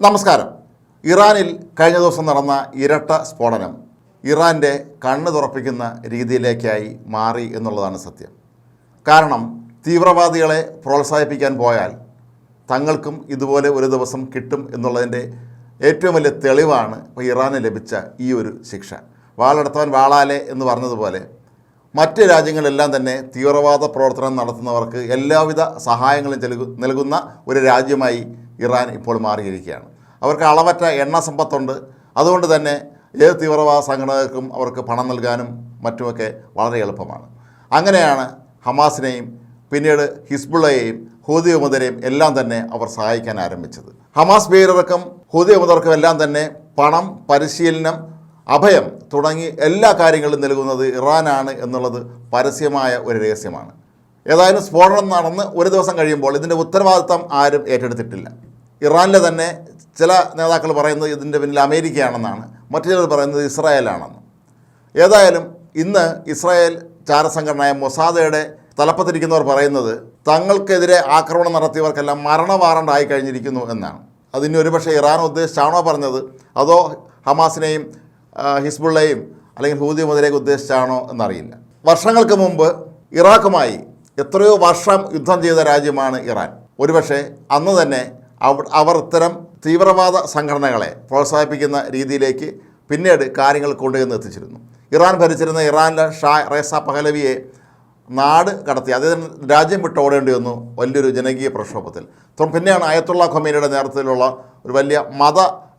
നമസ്കാരം. ഇറാനിൽ കഴിഞ്ഞ ദിവസം നടന്ന ഇരട്ട സ്ഫോടനം ഇറാന്റെ കണ്ണ് തുറപ്പിക്കുന്ന രീതിയിലേക്കായി മാറി എന്നുള്ളതാണ് സത്യം. കാരണം തീവ്രവാദികളെ പ്രോത്സാഹിപ്പിക്കാൻ പോയാൽ തങ്ങൾക്കും ഇതുപോലെ ഒരു ദിവസം കിട്ടും എന്നുള്ളതിന്റെ ഏറ്റവും വലിയ തെളിവാണ് ഇപ്പോൾ ഇറാന് ലഭിച്ച ഈ ഒരു ശിക്ഷ. വാളെടുത്തവൻ വാളാലെ എന്ന് പറഞ്ഞതുപോലെ മറ്റ് രാജ്യങ്ങളെല്ലാം തന്നെ തീവ്രവാദ പ്രവർത്തനം നടത്തുന്നവർക്ക് എല്ലാവിധ സഹായങ്ങളും നൽകുന്ന ഒരു രാജ്യമായി ഇറാൻ ഇപ്പോൾ മാറിയിരിക്കുകയാണ്. അവർക്ക് അളവറ്റ എണ്ണ സമ്പത്തുണ്ട്. അതുകൊണ്ട് തന്നെ ഏത് തീവ്രവാദ സംഘടനകൾക്കും അവർക്ക് പണം നൽകാനും മറ്റുമൊക്കെ വളരെ എളുപ്പമാണ്. അങ്ങനെയാണ് ഹമാസിനെയും പിന്നീട് ഹിസ്ബുള്ളയെയും ഹൂതി വിമതരെയും എല്ലാം തന്നെ അവർ സഹായിക്കാൻ ആരംഭിച്ചത്. ഹമാസ് ഭീകരർക്കും ഹൂതി വിമതർക്കും എല്ലാം തന്നെ പണം പരിശീലനം അഭയം തുടങ്ങി എല്ലാ കാര്യങ്ങളും നൽകുന്നത് ഇറാനാണ് എന്നുള്ളത് പരസ്യമായ ഒരു രഹസ്യമാണ്. ഏതായാലും സ്ഫോടനം നടന്ന് ഒരു ദിവസം കഴിയുമ്പോൾ ഇതിന്റെ ഉത്തരവാദിത്തം ആരും ഏറ്റെടുത്തിട്ടില്ല. ഇറാനിലെ തന്നെ ചില നേതാക്കൾ പറയുന്നത് ഇതിന്റെ പിന്നിൽ അമേരിക്കയാണെന്നാണ്. മറ്റു ചിലർ പറയുന്നത് ഇസ്രായേലാണെന്ന്. ഏതായാലും ഇന്ന് ഇസ്രായേൽ ചാരസംഘടനയായ മൊസാദയുടെ തലപ്പത്തിരിക്കുന്നവർ പറയുന്നത് തങ്ങൾക്കെതിരെ ആക്രമണം നടത്തിയവർക്കെല്ലാം മരണ വാറണ്ട് ആയി കഴിഞ്ഞിരിക്കുന്നു എന്നാണ്. അതിന് ഒരുപക്ഷെ ഇറാൻ ഉദ്ദേശിച്ചാണോ പറഞ്ഞത്? അതോ ഹമാസിനെയും ഹിസ്ബുള്ളയും അല്ലെങ്കിൽ ഹൂതി മുതലേക്ക് ഉദ്ദേശിച്ചാണോ എന്നറിയില്ല. വർഷങ്ങൾക്ക് മുമ്പ് ഇറാഖുമായി എത്രയോ വർഷം യുദ്ധം ചെയ്ത രാജ്യമാണ് ഇറാൻ. ഒരുപക്ഷെ അന്ന് തന്നെ അവർ ഇത്തരം തീവ്രവാദ സംഘടനകളെ പ്രോത്സാഹിപ്പിക്കുന്ന രീതിയിലേക്ക് പിന്നീട് കാര്യങ്ങൾ കൊണ്ടുവന്ന് എത്തിച്ചിരുന്നു. ഇറാൻ ഭരിച്ചിരുന്ന ഇറാനിലെ ഷാ റേസ പഹലവിയെ നാട് കടത്തി അദ്ദേഹം രാജ്യം വിട്ട് ഓടേണ്ടി വന്നു വലിയൊരു ജനകീയ പ്രക്ഷോഭത്തിൽ. പിന്നെയാണ് അയത്തുള്ള ഖൊമേനിയുടെ നേതൃത്വത്തിലുള്ള ഒരു വലിയ മത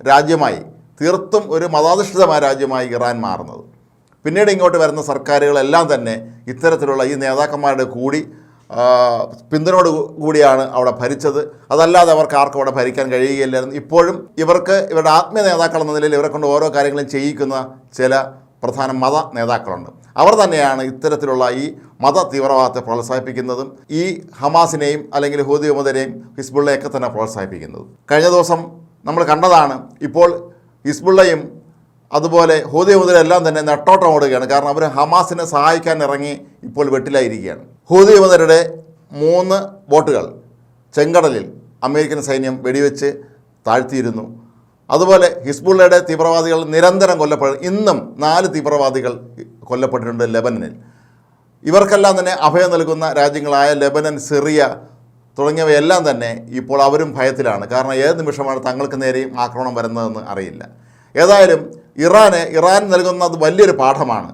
രാജ്യമായി തീർത്തും ഒരു മതാധിഷ്ഠിതമായ രാജ്യമായി ഇറാൻ മാറുന്നത്. പിന്നീട് ഇങ്ങോട്ട് വരുന്ന സർക്കാരുകളെല്ലാം തന്നെ ഇത്തരത്തിലുള്ള ഈ നേതാക്കന്മാരുടെ കൂടി പിന്തുണയോട് കൂടിയാണ് അവിടെ ഭരിച്ചത്. അതല്ലാതെ അവർക്ക് ആർക്കും അവിടെ ഭരിക്കാൻ കഴിയുകയില്ലായിരുന്നു. ഇപ്പോഴും ഇവർക്ക് ഇവരുടെ ആത്മീയ നേതാക്കൾ എന്ന നിലയിൽ ഇവരെ കൊണ്ട് ഓരോ കാര്യങ്ങളും ചെയ്യിക്കുന്ന ചില പ്രധാന മത നേതാക്കളുണ്ട്. അവർ തന്നെയാണ് ഇത്തരത്തിലുള്ള ഈ മത തീവ്രവാദത്തെ പ്രോത്സാഹിപ്പിക്കുന്നതും ഈ ഹമാസിനെയും അല്ലെങ്കിൽ ഹൂദി ഉമദരെയും ഹിസ്ബുള്ളയൊക്കെ തന്നെ പ്രോത്സാഹിപ്പിക്കുന്നത്. കഴിഞ്ഞ ദിവസം നമ്മൾ കണ്ടതാണ് ഇപ്പോൾ ഹിസ്ബുള്ളയും അതുപോലെ ഹൂദി മുതലെല്ലാം തന്നെ നെട്ടോട്ടം ഓടുകയാണ് കാരണം അവർ ഹമാസിനെ സഹായിക്കാൻ ഇറങ്ങി ഇപ്പോൾ വെട്ടിലായിരിക്കുകയാണ്. ഹൂദി മുതലുടെ മൂന്ന് ബോട്ടുകൾ ചെങ്കടലിൽ അമേരിക്കൻ സൈന്യം വെടിവെച്ച് താഴ്ത്തിയിരുന്നു. അതുപോലെ ഹിസ്ബുള്ളയുടെ തീവ്രവാദികൾ നിരന്തരം കൊല്ലപ്പെടും ഇന്നും നാല് തീവ്രവാദികൾ കൊല്ലപ്പെട്ടിട്ടുണ്ട് ലെബനനിൽ. ഇവർക്കെല്ലാം തന്നെ അഭയം നൽകുന്ന രാജ്യങ്ങളായ ലെബനൻ സിറിയ തുടങ്ങിയവയെല്ലാം തന്നെ ഇപ്പോൾ അവരും ഭയത്തിലാണ്. കാരണം ഏത് നിമിഷമാണ് തങ്ങൾക്ക് നേരെയും ആക്രമണം വരുന്നതെന്ന് അറിയില്ല. ഏതായാലും ഇറാന് ഇറാൻ നൽകുന്നത് വലിയൊരു പാഠമാണ്.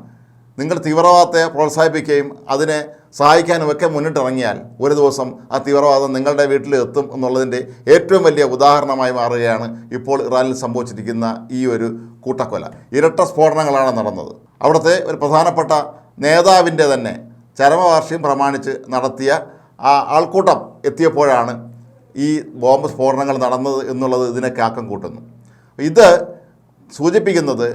നിങ്ങൾ തീവ്രവാദത്തെ പ്രോത്സാഹിപ്പിക്കുകയും അതിനെ സഹായിക്കാനും ഒക്കെ മുന്നിട്ടിറങ്ങിയാൽ ഒരു ദിവസം ആ തീവ്രവാദം നിങ്ങളുടെ വീട്ടിൽ എത്തും എന്നുള്ളതിന്റെ ഏറ്റവും വലിയ ഉദാഹരണമായി മാറുകയാണ് ഇപ്പോൾ ഇറാനിൽ സംഭവിച്ചിരിക്കുന്ന ഈ ഒരു കൂട്ടക്കൊല. ഇരട്ട സ്ഫോടനങ്ങളാണ് നടന്നത്. അവിടുത്തെ ഒരു പ്രധാനപ്പെട്ട നേതാവിന്റെ തന്നെ ചരമവാർഷികം പ്രമാണിച്ച് നടത്തിയ ആ ആൾക്കൂട്ടം എത്തിയപ്പോഴാണ് ഈ ബോംബ് സ്ഫോടനങ്ങൾ നടന്നത് എന്നുള്ളത് ഇതിനൊക്കെ ആക്കം കൂട്ടുന്നു. ഇത് സൂചിപ്പിക്കുന്നത്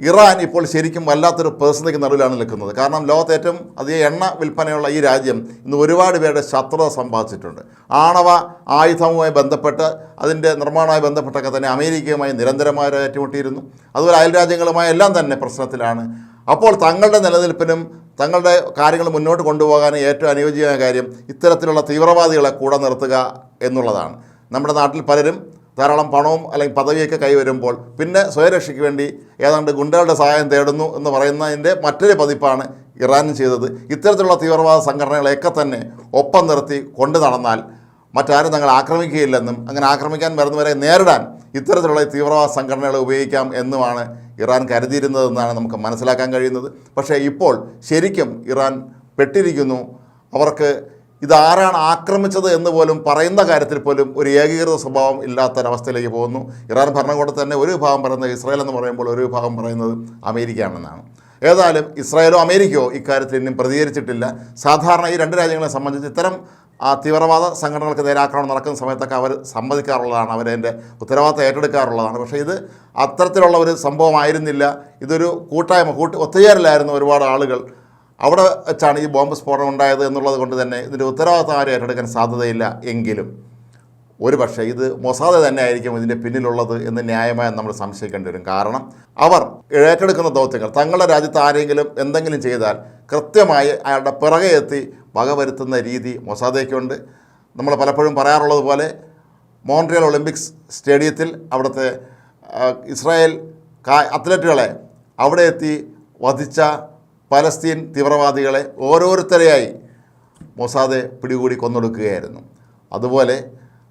ഇറാൻ ഇപ്പോൾ ശരിക്കും വല്ലാത്തൊരു പ്രതിസന്ധിക്ക് നടുവിലാണ് നിൽക്കുന്നത്. കാരണം ലോകത്ത് ഏറ്റവും അധികം എണ്ണ വിൽപ്പനയുള്ള ഈ രാജ്യം ഇന്ന് ഒരുപാട് പേരുടെ ശത്രുത സമ്പാദിച്ചിട്ടുണ്ട്. ആണവ ആയുധവുമായി ബന്ധപ്പെട്ട് അതിന്റെ നിർമ്മാണവുമായി ബന്ധപ്പെട്ടൊക്കെ തന്നെ അമേരിക്കയുമായി നിരന്തരമായ ഏറ്റുമുട്ടിയിരുന്നു. അതുപോലെ അയൽ രാജ്യങ്ങളുമായി എല്ലാം തന്നെ പ്രശ്നത്തിലാണ്. അപ്പോൾ തങ്ങളുടെ നിലനിൽപ്പിനും തങ്ങളുടെ കാര്യങ്ങൾ മുന്നോട്ട് കൊണ്ടുപോകാൻ ഏറ്റവും അനുയോജ്യമായ കാര്യം ഇത്തരത്തിലുള്ള തീവ്രവാദികളെ കൂടെ നിർത്തുക എന്നുള്ളതാണ്. നമ്മുടെ നാട്ടിൽ പലരും ധാരാളം പണവും അല്ലെങ്കിൽ പദവിയൊക്കെ കൈവരുമ്പോൾ പിന്നെ സ്വയരക്ഷയ്ക്ക് വേണ്ടി ഏതാണ്ട് ഗുണ്ടകളുടെ സഹായം തേടുന്നു എന്ന് പറയുന്നതിന്റെ മറ്റൊരു പതിപ്പാണ് ഇറാനും ചെയ്തത്. ഇത്തരത്തിലുള്ള തീവ്രവാദ സംഘടനകളെയൊക്കെ തന്നെ ഒപ്പം നിർത്തി കൊണ്ടു നടന്നാൽ മറ്റാരും തങ്ങൾ ആക്രമിക്കുകയില്ലെന്നും അങ്ങനെ ആക്രമിക്കാൻ വരുന്നവരെ നേരിടാൻ ഇത്തരത്തിലുള്ള തീവ്രവാദ സംഘടനകളെ ഉപയോഗിക്കാം എന്നുമാണ് ഇറാൻ കരുതിയിരുന്നതെന്നാണ് നമുക്ക് മനസ്സിലാക്കാൻ കഴിയുന്നത്. പക്ഷേ ഇപ്പോൾ ശരിക്കും ഇറാൻ പെട്ടിരിക്കുന്നു. അവർക്ക് ഇതാരാണ് ആക്രമിച്ചത് എന്ന് പോലും പറയുന്ന കാര്യത്തിൽ പോലും ഒരു ഏകീകൃത സ്വഭാവം ഇല്ലാത്തൊരവസ്ഥയിലേക്ക് പോകുന്നു. ഇറാൻ ഭരണകൂടത്തിൽ തന്നെ ഒരു വിഭാഗം പറയുന്നത് ഇസ്രായേൽ എന്ന് പറയുമ്പോൾ ഒരു വിഭാഗം പറയുന്നത് അമേരിക്കയാണെന്നാണ്. ഏതായാലും ഇസ്രായേലോ അമേരിക്കയോ ഇക്കാര്യത്തിൽ ഇനിയും പ്രതികരിച്ചിട്ടില്ല. സാധാരണ ഈ രണ്ട് രാജ്യങ്ങളെ സംബന്ധിച്ച് ഇത്തരം ആ തീവ്രവാദ സംഘടനകൾക്ക് നേരെ ആക്രമണം നടക്കുന്ന സമയത്തൊക്കെ അവർ സമ്മതിക്കാറുള്ളതാണ്. അവരതിന്റെ ഉത്തരവാദിത്തം ഏറ്റെടുക്കാറുള്ളതാണ്. പക്ഷേ ഇത് അത്തരത്തിലുള്ള ഒരു സംഭവമായിരുന്നില്ല. ഇതൊരു കൂട്ടായ്മ കൂട്ട് ഒത്തുചേരലായിരുന്നു ഒരുപാട് ആളുകൾ. അവിടെ വെച്ചാണ് ഈ ബോംബ് സ്ഫോടനം ഉണ്ടായത് എന്നുള്ളത് കൊണ്ട് തന്നെ ഇതിന്റെ ഉത്തരവാദിത്തം ആരും ഏറ്റെടുക്കാൻ സാധ്യതയില്ല എങ്കിലും ഒരു പക്ഷേ ഇത് മൊസാദ് തന്നെ ആയിരിക്കും ഇതിന്റെ പിന്നിലുള്ളത് എന്ന് ന്യായമായി നമ്മൾ സംശയിക്കേണ്ടി വരും. കാരണം അവർ ഏറ്റെടുക്കുന്ന ദൗത്യങ്ങൾ തങ്ങളുടെ രാജ്യത്ത് ആരെങ്കിലും എന്തെങ്കിലും ചെയ്താൽ കൃത്യമായി അയാളുടെ പിറകെ എത്തി വകവരുത്തുന്ന രീതി മൊസാദയ്ക്കുണ്ട് നമ്മൾ പലപ്പോഴും പറയാറുള്ളത് പോലെ മോൺട്രിയൽ ഒളിമ്പിക്സ് സ്റ്റേഡിയത്തിൽ അവിടുത്തെ ഇസ്രായേൽ അത്ലറ്റുകളെ അവിടെ എത്തി വധിച്ച പലസ്തീൻ തീവ്രവാദികളെ ഓരോരുത്തരെയായി മൊസാദ് പിടികൂടി കൊന്നൊടുക്കുകയായിരുന്നു. അതുപോലെ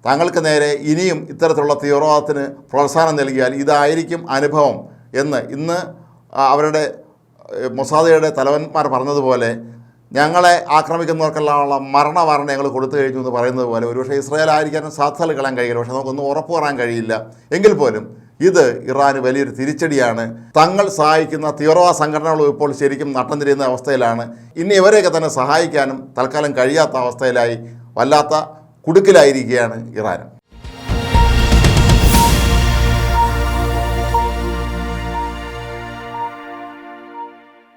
തങ്ങൾക്ക് നേരെ ഇനിയും ഇത്തരത്തിലുള്ള തീവ്രവാദത്തിന് പ്രോത്സാഹനം നൽകിയാൽ ഇതായിരിക്കും അനുഭവം എന്ന് ഇന്ന് അവരുടെ മൊസാദയുടെ തലവന്മാർ പറഞ്ഞതുപോലെ ഞങ്ങളെ ആക്രമിക്കുന്നവർക്കെല്ലാമുള്ള മരണ വാറണ്ട് ഞങ്ങൾ കൊടുത്തു കഴിഞ്ഞു എന്ന് പറയുന്നത് പോലെ ഒരുപക്ഷെ ഇസ്രായേൽ ആയിരിക്കാനും സാധ്യത കളയാൻ കഴിയില്ല. പക്ഷേ നമുക്കൊന്നും ഉറപ്പ് പറയാൻ കഴിയില്ല. എങ്കിൽ പോലും ഇത് ഇറാന് വലിയൊരു തിരിച്ചടിയാണ്. തങ്ങൾ സഹായിക്കുന്ന തീവ്രവാദ സംഘടനകളും ഇപ്പോൾ ശരിക്കും നട്ടം തിരിയുന്ന അവസ്ഥയിലാണ്. ഇനി ഇവരെയൊക്കെ തന്നെ സഹായിക്കാനും തൽക്കാലം കഴിയാത്ത അവസ്ഥയിലായി വല്ലാത്ത കുടുക്കിലായിരിക്കുകയാണ് ഇറാനും.